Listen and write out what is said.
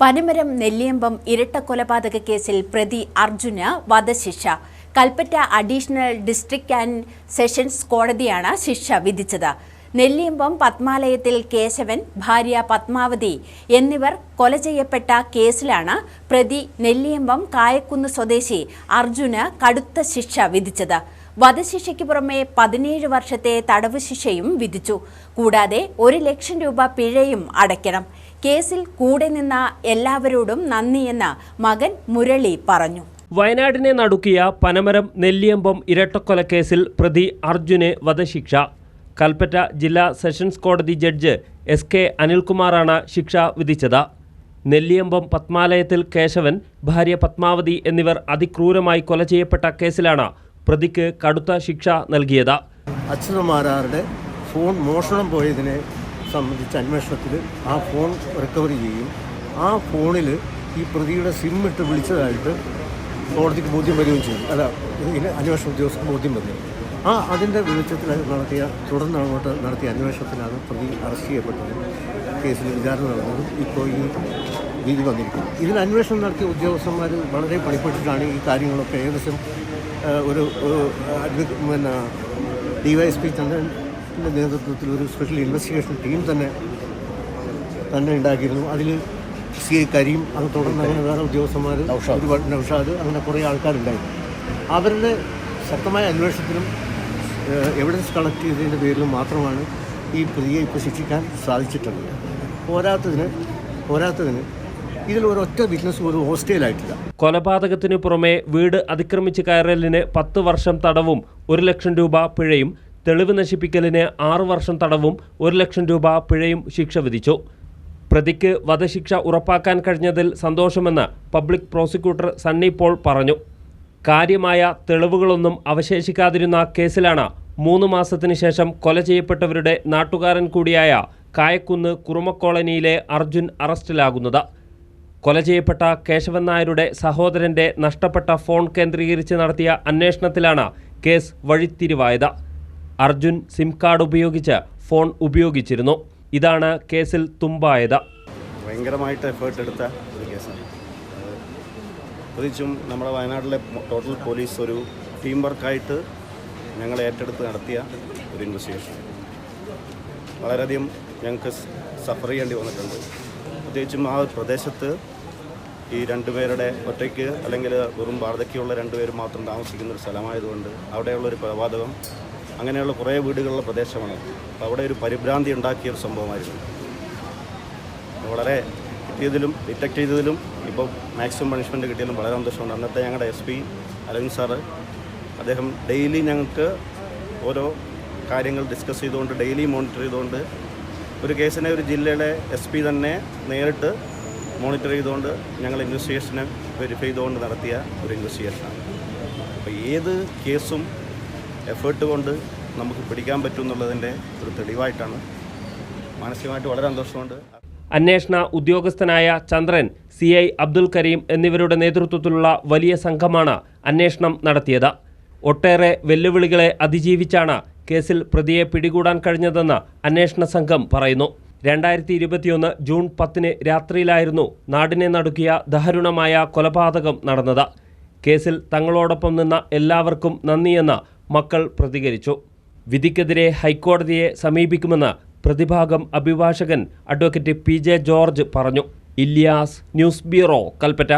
പനമരം നെല്ലിയമ്പം ഇരട്ടക്കൊലപാതക കേസിൽ പ്രതി അർജുന് വധശിക്ഷ. Kalpetta additional district and sessions കോടതിയാണ് ശിക്ഷ വിധിച്ചത്. നെല്ലിയമ്പം പത്മാലയത്തിൽ കേശവൻ ഭാര്യ പത്മാവതി എന്നിവർ കൊല ചെയ്യപ്പെട്ട കേസിലാണ് പ്രതി നെല്ലിയമ്പം കായക്കുന്ന് സ്വദേശി അർജുന് കടുത്ത ശിക്ഷ വിധിച്ചത്. വധശിക്ഷയ്ക്ക് പുറമെ പതിനേഴ് വർഷത്തെ തടവ് ശിക്ഷയും വിധിച്ചു. കൂടാതെ ഒരു ലക്ഷം രൂപ പിഴയും അടയ്ക്കണം. കേസിൽ കൂടെ നിന്ന എല്ലാവരോടും നന്ദിയെന്ന് മകൻ മുരളി പറഞ്ഞു. വയനാടിനെ നടുക്കിയ പനമരം നെല്ലിയമ്പം ഇരട്ടക്കൊലക്കേസിൽ പ്രതി അർജുന് വധശിക്ഷ. കൽപ്പറ്റ ജില്ലാ സെഷൻസ് കോടതി ജഡ്ജ് എസ് കെ അനിൽകുമാറാണ് ശിക്ഷ വിധിച്ചത്. നെല്ലിയമ്പം പത്മാലയത്തിൽ കേശവൻ ഭാര്യ പത്മാവതി എന്നിവർ അതിക്രൂരമായി കൊല ചെയ്യപ്പെട്ട കേസിലാണ് പ്രതിക്ക് കടുത്ത ശിക്ഷ നൽകിയത്. അച്യുതമാരാരുടെ ഫോൺ മോഷണം പോയതിനെ സംബന്ധിച്ച അന്വേഷണത്തിൽ ആ ഫോൺ റിക്കവറി ചെയ്യും ആ ഫോണിൽ ഈ പ്രതിയുടെ സിം ഇട്ട് വിളിച്ചതായിട്ട് കോടതിക്ക് ബോധ്യം വരികയും ചെയ്യും അല്ല ഇതിന് അന്വേഷണ ഉദ്യോഗസ്ഥർക്ക് ബോധ്യം വന്നു. ആ അതിന്റെ വെളിച്ചത്തിൽ നടത്തിയ തുടർന്ന് അങ്ങോട്ട് നടത്തിയ അന്വേഷണത്തിലാണ് പ്രതി അറസ്റ്റ് ചെയ്യപ്പെട്ടത്. കേസിൽ വിചാരണ നടന്നത് ഇപ്പോൾ ഈ വിധി വന്നിരിക്കുന്നത് ഇതിൽ അന്വേഷണം നടത്തിയ ഉദ്യോഗസ്ഥന്മാർ വളരെ പണിപ്പെട്ടിട്ടാണ് ഈ കാര്യങ്ങളൊക്കെ ഏകദേശം ഒരു പിന്നെ ഡി വൈ എസ് പി ചന്ദ്രന്റെ നേതൃത്വത്തിൽ ഒരു സ്പെഷ്യൽ ഇൻവെസ്റ്റിഗേഷൻ ടീം തന്നെ തന്നെ ഉണ്ടാക്കിയിരുന്നു. അതിൽ സി ഐ കരീം അത് തുടർന്ന് അങ്ങനെ വേറെ ഉദ്യോഗസ്ഥന്മാർ ഒരുപാട് നൗഷാദ് അങ്ങനെ കുറേ ആൾക്കാരുണ്ടായിരുന്നു. അവരുടെ ശക്തമായ അന്വേഷണത്തിലും എവിഡൻസ് കളക്ട് ചെയ്തതിന്റെ പേരിലും മാത്രമാണ് ഈ പ്രതിയെ ഇപ്പോൾ ശിക്ഷിക്കാൻ സാധിച്ചിട്ടുള്ളത്. പോരാത്തതിന് പോരാത്തതിന് ഇതിൽ ഒരൊറ്റ ബിസിനസ് പോലും ഹോസ്റ്റേലായിട്ടില്ല. കൊലപാതകത്തിനു പുറമെ വീട് അതിക്രമിച്ച് കയറലിന് പത്ത് വർഷം തടവും ഒരു ലക്ഷം രൂപ പിഴയും. തെളിവ് നശിപ്പിക്കലിന് ആറു വർഷം തടവും ഒരു ലക്ഷം രൂപ പിഴയും ശിക്ഷ വിധിച്ചു. പ്രതിക്ക് വധശിക്ഷ ഉറപ്പാക്കാൻ കഴിഞ്ഞതിൽ സന്തോഷമെന്ന് പബ്ലിക് പ്രോസിക്യൂട്ടർ സണ്ണി പോൾ പറഞ്ഞു. കാര്യമായ തെളിവുകളൊന്നും അവശേഷിക്കാതിരുന്ന കേസിലാണ് മൂന്ന് മാസത്തിന് ശേഷം കൊല ചെയ്യപ്പെട്ടവരുടെ നാട്ടുകാരൻ കൂടിയായ കായക്കുന്ന് കുറുമക്കോളനിയിലെ അർജുൻ അറസ്റ്റിലാകുന്നത്. കൊല ചെയ്യപ്പെട്ട കേശവൻ നായരുടെ സഹോദരന്റെ നഷ്ടപ്പെട്ട ഫോൺ കേന്ദ്രീകരിച്ച് നടത്തിയ അന്വേഷണത്തിലാണ് കേസ് വഴിത്തിരിവായത്. അർജുൻ സിം കാർഡ് ഉപയോഗിച്ച് ഫോൺ ഉപയോഗിച്ചിരുന്നു. ഇതാണ് കേസിൽ തുമ്പായത്. ഭയങ്കരമായിട്ട് എഫേർട്ട് എടുത്ത ഒരു കേസാണ്. പ്രത്യേകിച്ചും നമ്മുടെ വയനാട്ടിലെ ടോട്ടൽ പോലീസ് ഒരു ടീം വർക്കായിട്ട് ഞങ്ങൾ ഏറ്റെടുത്ത് നടത്തിയ ഒരു ഇൻവെസ്റ്റിഗേഷൻ വളരെയധികം ഞങ്ങൾക്ക് സഫർ ചെയ്യേണ്ടി വന്നിട്ടുണ്ട്. പ്രത്യേകിച്ചും ആ പ്രദേശത്ത് ഈ രണ്ടുപേരുടെ ഒറ്റയ്ക്ക് അല്ലെങ്കിൽ വെറും വാർദ്ധക്യമുള്ള രണ്ടുപേരും മാത്രം താമസിക്കുന്ന ഒരു സ്ഥലമായതുകൊണ്ട് അവിടെയുള്ള ഒരു കൊലപാതകം അങ്ങനെയുള്ള കുറേ വീടുകളുള്ള പ്രദേശമാണ്. അപ്പോൾ അവിടെ ഒരു പരിഭ്രാന്തി ഉണ്ടാക്കിയ ഒരു സംഭവമായിരുന്നു. വളരെ കിട്ടിയതിലും ഡിറ്റക്ട് ചെയ്തതിലും ഇപ്പോൾ മാക്സിമം പണിഷ്മെന്റ് കിട്ടിയതിലും വളരെ സന്തോഷമുണ്ട്. അന്നത്തെ ഞങ്ങളുടെ എസ് പി അരവിന്ദ് സാറ് അദ്ദേഹം ഡെയിലി ഞങ്ങൾക്ക് ഓരോ കാര്യങ്ങൾ ഡിസ്കസ് ചെയ്തുകൊണ്ട് ഡെയിലി മോണിറ്റർ ചെയ്തുകൊണ്ട് ഒരു കേസിനെ ഒരു ജില്ലയുടെ എസ് പി തന്നെ നേരിട്ട് മോണിറ്റർ ചെയ്തുകൊണ്ട് ഞങ്ങൾ ഇൻവെസ്റ്റിഗേഷനെ വെരിഫൈ ചെയ്തുകൊണ്ട് നടത്തിയ ഒരു ഇൻവെസ്റ്റിഗേഷനാണ് അപ്പോൾ ഏത് കേസും എഫേർട്ട് കൊണ്ട് നമുക്ക് പിടിക്കാൻ പറ്റും എന്നുള്ളതിന്റെ ഒരു തെളിവായിട്ടാണ്. മാനസികമായിട്ട് വളരെ സന്തോഷമുണ്ട്. അന്വേഷണ ഉദ്യോഗസ്ഥനായ ചന്ദ്രൻ സി ഐ അബ്ദുൽ കരീം എന്നിവരുടെ നേതൃത്വത്തിലുള്ള വലിയ സംഘമാണ് അന്വേഷണം നടത്തിയത്. ഒട്ടേറെ വെല്ലുവിളികളെ അതിജീവിച്ചാണ് കേസിൽ പ്രതിയെ പിടികൂടാൻ കഴിഞ്ഞതെന്ന് അന്വേഷണ സംഘം പറയുന്നു. രണ്ടായിരത്തി ഇരുപത്തിയൊന്ന് ജൂൺ പത്തിന് രാത്രിയിലായിരുന്നു നാടിനെ നടുക്കിയ ദാരുണമായ കൊലപാതകം നടന്നത്. കേസിൽ തങ്ങളോടൊപ്പം നിന്ന എല്ലാവർക്കും നന്ദിയെന്ന് മക്കൾ പ്രതികരിച്ചു. വിധിക്കെതിരെ ഹൈക്കോടതിയെ സമീപിക്കുമെന്ന് പ്രതിഭാഗം അഭിഭാഷകൻ അഡ്വക്കേറ്റ് പി ജെ ജോർജ് പറഞ്ഞു. Ilyas news bureau Kalpetta.